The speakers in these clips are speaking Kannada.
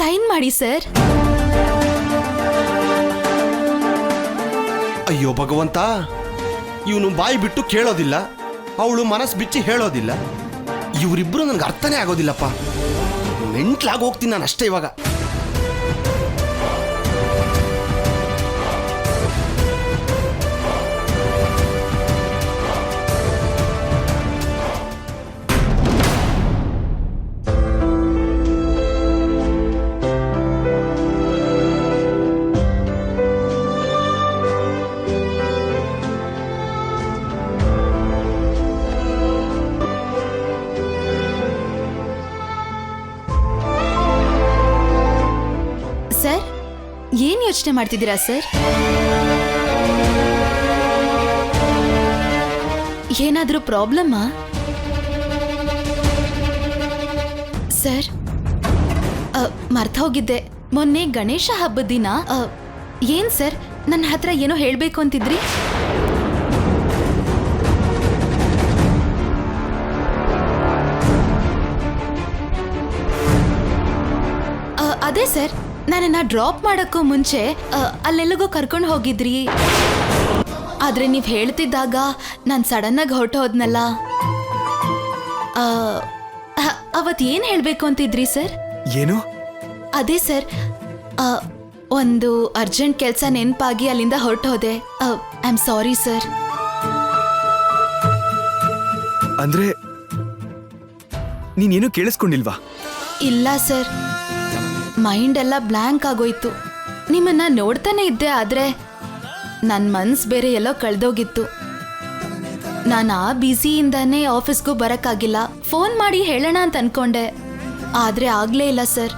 ಸೈನ್ ಮಾಡಿ, ಸರ್. ಅಯ್ಯೋ ಭಗವಂತ, ಇವನು ಬಾಯಿ ಬಿಟ್ಟು ಕೇಳೋದಿಲ್ಲ, ಅವಳು ಮನಸ್ಸು ಬಿಚ್ಚಿ ಹೇಳೋದಿಲ್ಲ. ಇವರಿಬ್ರು ನನಗೆ ಅರ್ಥನೇ ಆಗೋದಿಲ್ಲಪ್ಪ. ಮೆಂಟ್ಲಾಗಿ ಹೋಗ್ತೀನಿ ನಾನು ಅಷ್ಟೇ ಇವಾಗ. ಏನ್ ಯೋಚನೆ ಮಾಡ್ತಿದ್ದೀರಾ, ಸರ್? ಏನಾದ್ರೂ ಪ್ರಾಬ್ಲಮ್ಮಾ? ಸರ್ ಮರ್ತ ಹೋಗಿದ್ದೆ. ಮೊನ್ನೆ ಗಣೇಶ ಹಬ್ಬದ ದಿನ ಏನ್ ಸರ್? ನನ್ನ ಹತ್ರ ಏನೋ ಹೇಳ್ಬೇಕು ಅಂತಿದ್ರಿ? ಅದೇ ಸರ್. ನನ್ನನ್ನ ಡ್ರಾಪ್ ಮಾಡಕ್ಕೂ ಮುಂಚೆ ಅಲ್ಲೆಲ್ಲಗೂ ಕರ್ಕೊಂಡು ಹೋಗಿದ್ರಿ. ಆದ್ರೆ ನೀವ್ ಹೇಳ್ತಿದ್ದಾಗ ನಾನು ಸಡನ್ ಆಗಿ ಹೊರಟೋದ್ನಲ್ಲ. ಅವತ್ ಏನ್ ಹೇಳ್ಬೇಕು ಅಂತಿದ್ರಿ ಸರ್? ಏನು? ಅದೇ ಸರ್ ಒಂದು ಅರ್ಜೆಂಟ್ ಕೆಲಸ ನೆನಪಾಗಿ ಅಲ್ಲಿಂದ ಹೊರಟೋದೆ. I am sorry sir. ಅಂದ್ರೆ ನೀನೇನು ಕೇಳಿಸ್ಕೊಂಡಿಲ್ವಾ? ಇಲ್ಲ ಸರ್. ಮೈಂಡ್ ಎಲ್ಲ ಬ್ಲ್ಯಾಂಕ್ ಆಗೋಯ್ತು. ನಿಮ್ಮನ್ನ ನೋಡ್ತಾನೆ ಇದ್ದೆ ಆದ್ರೆ ನನ್ನ ಮನ್ಸ್ ಬೇರೆ ಎಲ್ಲೋ ಕಳ್ದೋಗಿತ್ತು. ನಾನು ಆ ಬ್ಯುಸಿಯಿಂದಾನೇ ಆಫೀಸ್ಗೂ ಬರಕ್ಕಾಗಿಲ್ಲ. ಫೋನ್ ಮಾಡಿ ಹೇಳೋಣ ಅಂತ ಅನ್ಕೊಂಡೆ. ಆದ್ರೆ ಆಗ್ಲೇ ಇಲ್ಲ ಸರ್.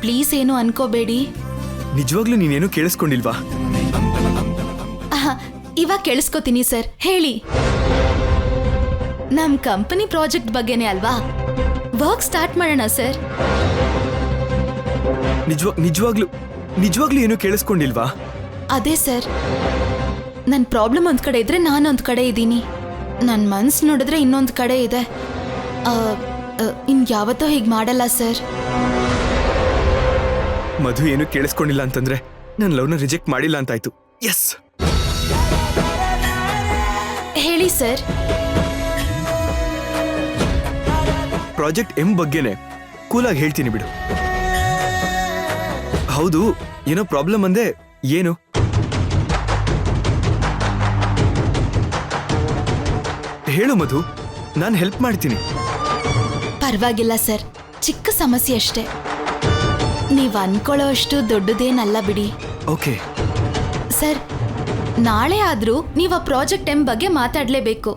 ಪ್ಲೀಸ್ ಏನು ಅನ್ಕೋಬೇಡಿ. ನಿಜವಾಗ್ಲೂ ನೀನೇನು ಕೇಳಿಸ್ಕೊಂಡಿಲ್ವಾ? ಇವಾಗ ಕೇಳಿಸ್ಕೊತೀನಿ ಸರ್. ಹೇಳಿ. ನಮ್ ಕಂಪನಿ ಪ್ರಾಜೆಕ್ಟ್ ಬಗ್ಗೆನೇ ಅಲ್ವಾ? ವರ್ಕ್ ಸ್ಟಾರ್ಟ್ ಮಾಡೋಣ ಸರ್. ನಿಜವಾ ನಿಜವಾಗ್ಲೂ ನಿಜವಾಗ್ಲೂ ಏನು ಕೇಳಿಸ್ಕೊಂಡಿಲ್ವಾ? ಅದೇ ಸರ್. ನನ್ನ ಪ್ರಾಬ್ಲಮ್ ಒಂದ್ ಕಡೆ ಇದ್ರೆ ನಾನು ಒಂದ್ ಕಡೆ ಇದ್ದೀನಿ. ನನ್ನ ಮನ್ಸ್ ನೋಡಿದ್ರೆ ಇನ್ನೊಂದು ಕಡೆ ಇದೆ. ಇನ್ನು ಯಾವತ್ತೋ ಹೀಗೆ ಮಾಡಲ್ಲ ಸರ್. ಮಧು ಏನು ಕೇಳಿಸ್ಕೊಂಡಿಲ್ಲ ಅಂತಂದ್ರೆ ನನ್ನ ಲವ್ನ ರಿಜೆಕ್ಟ್ ಮಾಡಿಲ್ಲ ಅಂತಾಯ್ತು. ಎಸ್ ಹೇಳಿ ಸರ್. ಪ್ರಾಜೆಕ್ಟ್ ಎಂ ಬಗ್ಗೆನೆ ಕೂಲಾಗಿ ಹೇಳ್ತೀನಿ ಬಿಡು. ಹೌದು ಏನೋ ಪ್ರಾಬ್ಲಮ್ ಅಂದೆ ಏನು? ಹೇಳು ಮಧು ನಾನು ಹೆಲ್ಪ್ ಮಾಡ್ತೀನಿ. ಪರವಾಗಿಲ್ಲ ಸರ್ ಚಿಕ್ಕ ಸಮಸ್ಯೆ ಅಷ್ಟೇ. ನೀವು ಅನ್ಕೊಳ್ಳೋ ಅಷ್ಟು ದೊಡ್ಡದೇನಲ್ಲ ಬಿಡಿ. ಓಕೆ. ಸರ್ ನಾಳೆ ಆದ್ರೂ ನೀವು ಆ ಪ್ರಾಜೆಕ್ಟ್ ಎಂ ಬಗ್ಗೆ ಮಾತಾಡಲೇಬೇಕು.